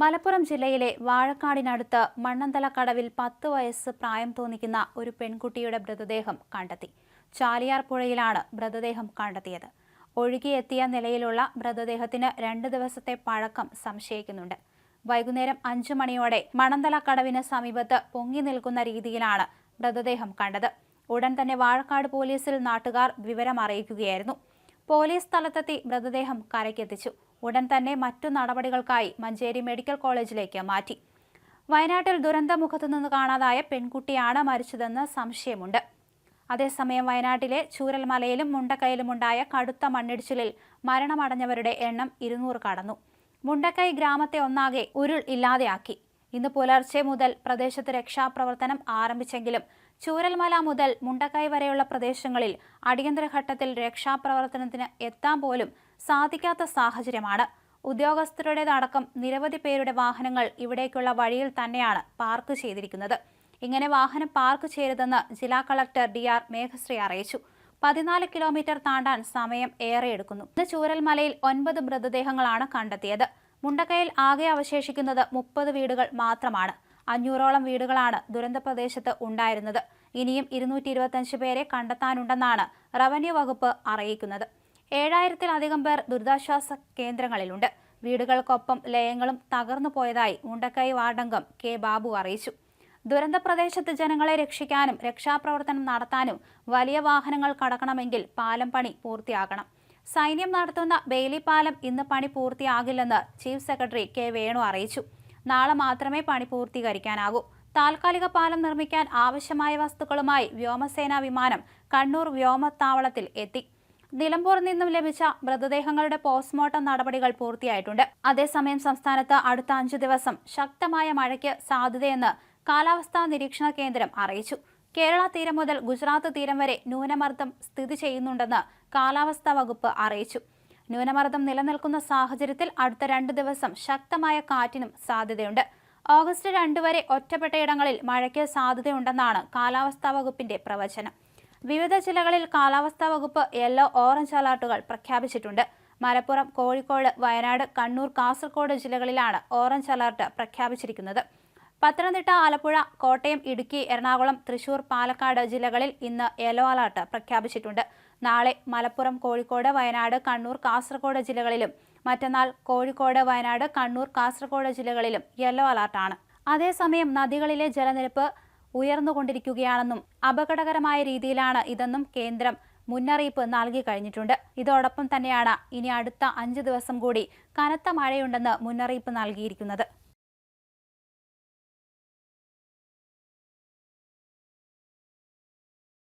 മലപ്പുറം ജില്ലയിലെ വാഴക്കാടിനടുത്ത് മണ്ണന്തല കടവിൽ പത്ത് വയസ്സ് പ്രായം തോന്നിക്കുന്ന ഒരു പെൺകുട്ടിയുടെ മൃതദേഹം കണ്ടെത്തി. ചാലിയാർ പുഴയിലാണ് മൃതദേഹം കണ്ടെത്തിയത്. ഒഴുകിയെത്തിയ നിലയിലുള്ള മൃതദേഹത്തിന് രണ്ട് ദിവസത്തെ പഴക്കം സംശയിക്കുന്നുണ്ട്. വൈകുന്നേരം അഞ്ചു മണിയോടെ മണന്തല കടവിന് സമീപത്ത് പൊങ്ങി നിൽക്കുന്ന രീതിയിലാണ് മൃതദേഹം കണ്ടത്. ഉടൻ തന്നെ വാഴക്കാട് പോലീസിൽ നാട്ടുകാർ വിവരം അറിയിക്കുകയായിരുന്നു പോലീസ് സ്ഥലത്തെത്തി മൃതദേഹം കരയ്ക്കെത്തിച്ചു. ഉടൻ തന്നെ മറ്റു നടപടികൾക്കായി മഞ്ചേരി മെഡിക്കൽ കോളേജിലേക്ക് മാറ്റി. വയനാട്ടിൽ ദുരന്തമുഖത്തു നിന്ന് കാണാതായ പെൺകുട്ടിയാണ് മരിച്ചതെന്ന് സംശയമുണ്ട്. അതേസമയം വയനാട്ടിലെ ചൂരൽമലയിലും മുണ്ടക്കയിലുമുണ്ടായ കടുത്ത മണ്ണിടിച്ചിലിൽ മരണമടഞ്ഞവരുടെ എണ്ണം ഇരുന്നൂറ് കടന്നു. മുണ്ടക്കൈ ഗ്രാമത്തെ ഒന്നാകെ ഉരുൾ ഇല്ലാതെയാക്കി. ഇന്ന് പുലർച്ചെ മുതൽ പ്രദേശത്ത് രക്ഷാപ്രവർത്തനം ആരംഭിച്ചെങ്കിലും ചൂരൽമല മുതൽ മുണ്ടക്കൈ വരെയുള്ള പ്രദേശങ്ങളിൽ അടിയന്തരഘട്ടത്തിൽ രക്ഷാപ്രവർത്തനത്തിന് എത്താൻ പോലും സാധിക്കാത്ത സാഹചര്യമാണ്. ഉദ്യോഗസ്ഥരുടേതടക്കം നിരവധി പേരുടെ വാഹനങ്ങൾ ഇവിടേക്കുള്ള വഴിയിൽ തന്നെയാണ് പാർക്ക് ചെയ്തിരിക്കുന്നത്. ഇങ്ങനെ വാഹനം പാർക്ക് ചെയ്യരുതെന്ന് ജില്ലാ കളക്ടർ ഡി ആർ മേഘശ്രീ അറിയിച്ചു. പതിനാല് കിലോമീറ്റർ താണ്ടാൻ സമയം ഏറെ എടുക്കുന്നു ഇന്ന് ചൂരൽമലയിൽ ഒൻപത് മൃതദേഹങ്ങളാണ് കണ്ടെത്തിയത്. മുണ്ടക്കയിൽ ആകെ അവശേഷിക്കുന്നത് മുപ്പത് വീടുകൾ മാത്രമാണ്. അഞ്ഞൂറോളം വീടുകളാണ് ദുരന്ത പ്രദേശത്ത് ഉണ്ടായിരുന്നത്. ഇനിയും ഇരുന്നൂറ്റി ഇരുപത്തഞ്ച് പേരെ കണ്ടെത്താനുണ്ടെന്നാണ് റവന്യൂ വകുപ്പ് അറിയിക്കുന്നത്. ഏഴായിരത്തിലധികം പേർ ദുരിതാശ്വാസ കേന്ദ്രങ്ങളിലുണ്ട്. വീടുകൾക്കൊപ്പം ലയങ്ങളും തകർന്നു പോയതായി മുണ്ടക്കൈ വാർഡംഗം കെ ബാബു അറിയിച്ചു. ദുരന്ത പ്രദേശത്ത് ജനങ്ങളെ രക്ഷിക്കാനും രക്ഷാപ്രവർത്തനം നടത്താനും വലിയ വാഹനങ്ങൾ കടക്കണമെങ്കിൽ പാലം പണി പൂർത്തിയാക്കണം സൈന്യം നടത്തുന്ന ബെയിലി പാലം ഇന്ന് പണി പൂർത്തിയാകില്ലെന്ന് ചീഫ് സെക്രട്ടറി കെ വേണു അറിയിച്ചു. നാളെ മാത്രമേ പണി പൂർത്തീകരിക്കാനാകൂ. താൽക്കാലിക പാലം നിർമ്മിക്കാൻ ആവശ്യമായ വസ്തുക്കളുമായി വ്യോമസേനാ വിമാനം കണ്ണൂർ വ്യോമത്താവളത്തിൽ എത്തി. നിലമ്പൂരിൽ നിന്നും ലഭിച്ച മൃതദേഹങ്ങളുടെ പോസ്റ്റ്മോർട്ടം നടപടികൾ പൂർത്തിയായിട്ടുണ്ട്. അതേസമയം സംസ്ഥാനത്ത് അടുത്ത അഞ്ചു ദിവസം ശക്തമായ മഴയ്ക്ക് സാധ്യതയെന്ന് കാലാവസ്ഥാ നിരീക്ഷണ കേന്ദ്രം അറിയിച്ചു. കേരള തീരം മുതൽ ഗുജറാത്ത് തീരം വരെ ന്യൂനമർദ്ദം സ്ഥിതി ചെയ്യുന്നുണ്ടെന്ന് കാലാവസ്ഥാ വകുപ്പ് അറിയിച്ചു. ന്യൂനമർദ്ദം നിലനിൽക്കുന്ന സാഹചര്യത്തിൽ അടുത്ത രണ്ട് ദിവസം ശക്തമായ കാറ്റിനും സാധ്യതയുണ്ട്. ഓഗസ്റ്റ് രണ്ട് വരെ ഒറ്റപ്പെട്ടയിടങ്ങളിൽ മഴയ്ക്ക് സാധ്യതയുണ്ടെന്നാണ് കാലാവസ്ഥാ വകുപ്പിന്റെ പ്രവചനം. വിവിധ ജില്ലകളിൽ കാലാവസ്ഥാ വകുപ്പ് യെല്ലോ ഓറഞ്ച് അലർട്ടുകൾ പ്രഖ്യാപിച്ചിട്ടുണ്ട്. മലപ്പുറം കോഴിക്കോട് വയനാട് കണ്ണൂർ കാസർഗോഡ് ജില്ലകളിലാണ് ഓറഞ്ച് അലർട്ട് പ്രഖ്യാപിച്ചിരിക്കുന്നത്. പത്തനംതിട്ട ആലപ്പുഴ കോട്ടയം ഇടുക്കി എറണാകുളം തൃശൂർ പാലക്കാട് ജില്ലകളിൽ ഇന്ന് യെല്ലോ അലർട്ട് പ്രഖ്യാപിച്ചിട്ടുണ്ട്. നാളെ മലപ്പുറം കോഴിക്കോട് വയനാട് കണ്ണൂർ കാസർഗോഡ് ജില്ലകളിലും മറ്റന്നാൾ കോഴിക്കോട് വയനാട് കണ്ണൂർ കാസർഗോഡ് ജില്ലകളിലും യെല്ലോ അലർട്ടാണ്. അതേസമയം നദികളിലെ ജലനിരപ്പ് ഉയർന്നുകൊണ്ടിരിക്കുകയാണെന്നും അപകടകരമായ രീതിയിലാണ് ഇതെന്നും കേന്ദ്രം മുന്നറിയിപ്പ് നൽകി കഴിഞ്ഞിട്ടുണ്ട്. ഇതോടൊപ്പം തന്നെയാണ് ഇനി അടുത്ത അഞ്ച് ദിവസം കൂടി കനത്ത മഴയുണ്ടെന്ന് മുന്നറിയിപ്പ് നൽകിയിരിക്കുന്നത്.